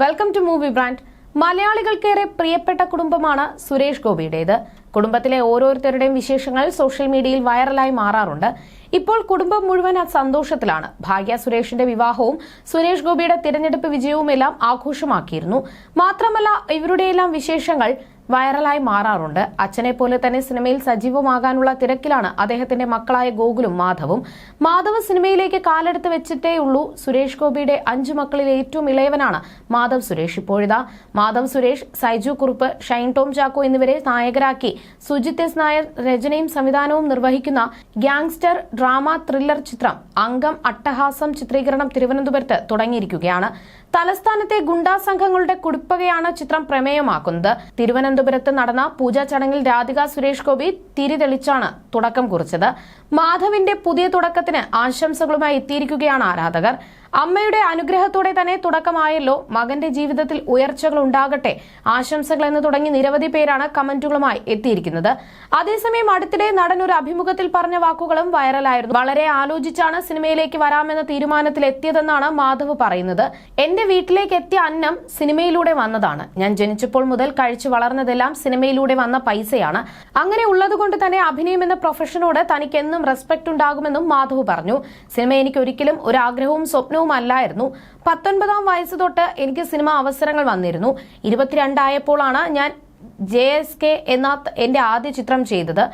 Welcome to movie brand മലയാളികൾക്കേറെ പ്രിയപ്പെട്ട കുടുംബമാണ് സുരേഷ് ഗോപിയുടേത്. കുടുംബത്തിലെ ഓരോരുത്തരുടെയും വിശേഷങ്ങൾ സോഷ്യൽ മീഡിയയിൽ വൈറലായി മാറാറുണ്ട്. ഇപ്പോൾ കുടുംബം മുഴുവൻ സന്തോഷത്തിലാണ്. ഭാഗ്യ സുരേഷിന്റെ വിവാഹവും സുരേഷ് ഗോപിയുടെ തിരഞ്ഞെടുപ്പ് വിജയവും എല്ലാം ആഘോഷമാക്കിയിരുന്നു. മാത്രമല്ല ഇവരുടെയെല്ലാം വിശേഷങ്ങൾ വൈറലായി മാറാറുണ്ട്. അച്ഛനെ പോലെ തന്നെ സിനിമയിൽ സജീവമാകാനുള്ള തിരക്കിലാണ് അദ്ദേഹത്തിന്റെ മക്കളായ ഗോകുലും മാധവും. മാധവ് സിനിമയിലേക്ക് കാലെടുത്ത് വെച്ചിട്ടേ ഉള്ളൂ സുരേഷ് ഗോപിയുടെ അഞ്ചു മക്കളിൽ ഏറ്റവും ഇളയവനാണ് മാധവ് സുരേഷ്. ഇപ്പോഴിതാ മാധവ് സുരേഷ് സൈജു കുറുപ്പ് ഷൈൻ ടോം ചാക്കോ എന്നിവരെ നായകരാക്കി. സുജിത് എസ് നായർ രചനയും സംവിധാനവും നിർവഹിക്കുന്ന ഗ്യാങ്സ്റ്റർ ഡ്രാമ ത്രില്ലർ ചിത്രം അംഗം അട്ടഹാസം ചിത്രീകരണം തിരുവനന്തപുരത്ത് തുടങ്ങിയിരിക്കുകയാണ്. തലസ്ഥാനത്തെ ഗുണ്ടാ സംഘങ്ങളുടെ കുടുപ്പകയാണ് ചിത്രം പ്രമേയമാക്കുന്നത്. തിരുവനന്തപുരത്ത് നടന്ന പൂജാ ചടങ്ങിൽ രാധിക സുരേഷ് ഗോപി തിരിതെളിച്ചാണ് തുടക്കം കുറിച്ചത്. മാധവിന്റെ പുതിയ തുടക്കത്തിന് ആശംസകളുമായി എത്തിയിരിക്കുകയാണ് ആരാധകർ. അമ്മയുടെ അനുഗ്രഹത്തോടെ തന്നെ തുടക്കമായല്ലോ. മകന്റെ ജീവിതത്തിൽ ഉയർച്ചകൾ ഉണ്ടാകട്ടെ. ആശംസകൾ എന്ന് തുടങ്ങി നിരവധി പേരാണ് കമന്റുകളുമായി എത്തിയിരിക്കുന്നത്. അതേസമയം അടുത്തിടെ നടൻ ഒരു അഭിമുഖത്തിൽ പറഞ്ഞ വാക്കുകളും വൈറലായിരുന്നു. വളരെ ആലോചിച്ചാണ് സിനിമയിലേക്ക് വരാമെന്ന തീരുമാനത്തിൽ എത്തിയതെന്നാണ് മാധവ് പറയുന്നത്. എന്റെ വീട്ടിലേക്ക് എത്തിയ അന്നം സിനിമയിലൂടെ വന്നതാണ്. ഞാൻ ജനിച്ചപ്പോൾ മുതൽ കഴിച്ചു വളർന്നതെല്ലാം സിനിമയിലൂടെ വന്ന പൈസയാണ്. അങ്ങനെ ഉള്ളതുകൊണ്ട് തന്നെ അഭിനയം എന്ന പ്രൊഫഷനോട് തനിക്ക് എന്നും റെസ്പെക്ട് ഉണ്ടാകുമെന്നും മാധവ് പറഞ്ഞു. സിനിമ എനിക്ക് ഒരിക്കലും ഒരു ആഗ്രഹവും സ്വപ്നവും അല്ലായിരുന്നു. പത്തൊൻപതാം വയസ്സ് തൊട്ട് എനിക്ക് സിനിമ അവസരങ്ങൾ വന്നിരുന്നു. ഇരുപത്തിരണ്ടായപ്പോഴാണ് ഞാൻ ജെ എസ് കെ എന്ന എന്റെ ആദ്യ ചിത്രം ചെയ്തത്.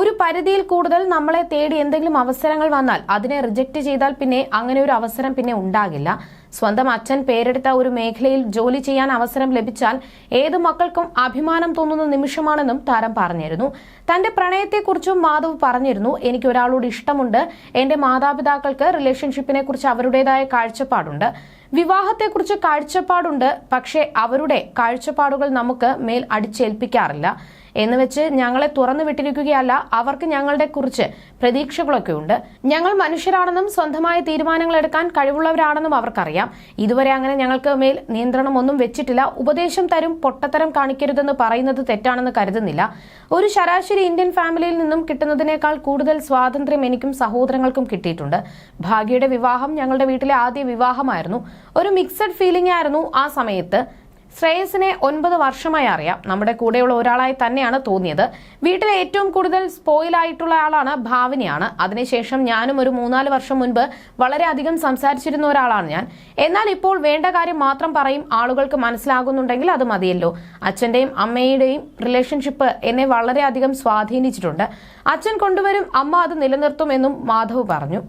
ഒരു പരിധിയിൽ കൂടുതൽ നമ്മളെ തേടി എന്തെങ്കിലും അവസരങ്ങൾ വന്നാൽ അതിനെ റിജക്റ്റ് ചെയ്താൽ പിന്നെ അങ്ങനെ ഒരു അവസരം പിന്നെ ഉണ്ടാകില്ല. സ്വന്തം അച്ഛൻ പേരെടുത്ത ഒരു മേഖലയിൽ ജോലി ചെയ്യാൻ അവസരം ലഭിച്ചാൽ ഏത് മക്കൾക്കും അഭിമാനം തോന്നുന്ന നിമിഷമാണെന്നും താരം പറഞ്ഞിരുന്നു. തന്റെ പ്രണയത്തെക്കുറിച്ചും മാധവ് പറഞ്ഞിരുന്നു. എനിക്ക് ഒരാളോട് ഇഷ്ടമുണ്ട്. എന്റെ മാതാപിതാക്കൾക്ക് റിലേഷൻഷിപ്പിനെ കുറിച്ച് അവരുടേതായ കാഴ്ചപ്പാടുണ്ട്. വിവാഹത്തെക്കുറിച്ച് കാഴ്ചപ്പാടുണ്ട്. പക്ഷേ അവരുടെ കാഴ്ചപ്പാടുകൾ നമുക്ക് മേൽ അടിച്ചേൽപ്പിക്കാറില്ല. എന്ന് വെച്ച് ഞങ്ങളെ തുറന്നു വിട്ടിരിക്കുകയല്ല അവർക്ക് ഞങ്ങളുടെ കുറിച്ച് പ്രതീക്ഷകളൊക്കെ ഉണ്ട് ഞങ്ങൾ മനുഷ്യരാണെന്നും സ്വന്തമായ തീരുമാനങ്ങൾ എടുക്കാൻ കഴിവുള്ളവരാണെന്നും അവർക്കറിയാം. ഇതുവരെ അങ്ങനെ ഞങ്ങൾക്ക് മേൽ നിയന്ത്രണമൊന്നും വെച്ചിട്ടില്ല. ഉപദേശം തരും പൊട്ടത്തരം കാണിക്കരുതെന്ന് പറയുന്നത് തെറ്റാണെന്ന് കരുതുന്നില്ല. ഒരു ശരാശരി ഇന്ത്യൻ ഫാമിലിയിൽ നിന്നും കിട്ടുന്നതിനേക്കാൾ കൂടുതൽ സ്വാതന്ത്ര്യം എനിക്കും സഹോദരങ്ങൾക്കും കിട്ടിയിട്ടുണ്ട്. ഭാഗ്യയുടെ വിവാഹം ഞങ്ങളുടെ വീട്ടിലെ ആദ്യ വിവാഹമായിരുന്നു. ഒരു മിക്സഡ് ഫീലിംഗ് ആയിരുന്നു ആ സമയത്ത്. ശ്രേയസിനെ ഒൻപത് വർഷമായി അറിയാം. നമ്മുടെ കൂടെയുള്ള ഒരാളായി തന്നെയാണ് തോന്നിയത്. വീട്ടിലെ ഏറ്റവും കൂടുതൽ സ്പോയിലായിട്ടുള്ള ആളാണ് ഭാവനയാണ്. അതിനുശേഷം ഞാനും ഒരു മൂന്നാൽ വർഷം മുൻപ് വളരെയധികം സംസാരിച്ചിരുന്ന ഒരാളാണ് ഞാൻ. എന്നാൽ ഇപ്പോൾ വേണ്ട കാര്യം മാത്രം പറയും ആളുകൾക്ക് മനസ്സിലാകുന്നുണ്ടെങ്കിൽ അത് മതിയല്ലോ. അച്ഛന്റെയും അമ്മയുടെയും റിലേഷൻഷിപ്പ് എന്നെ വളരെയധികം സ്വാധീനിച്ചിട്ടുണ്ട്. അച്ഛൻ കൊണ്ടുവരും അമ്മ അത് നിലനിർത്തുമെന്നും മാധവ് പറഞ്ഞു.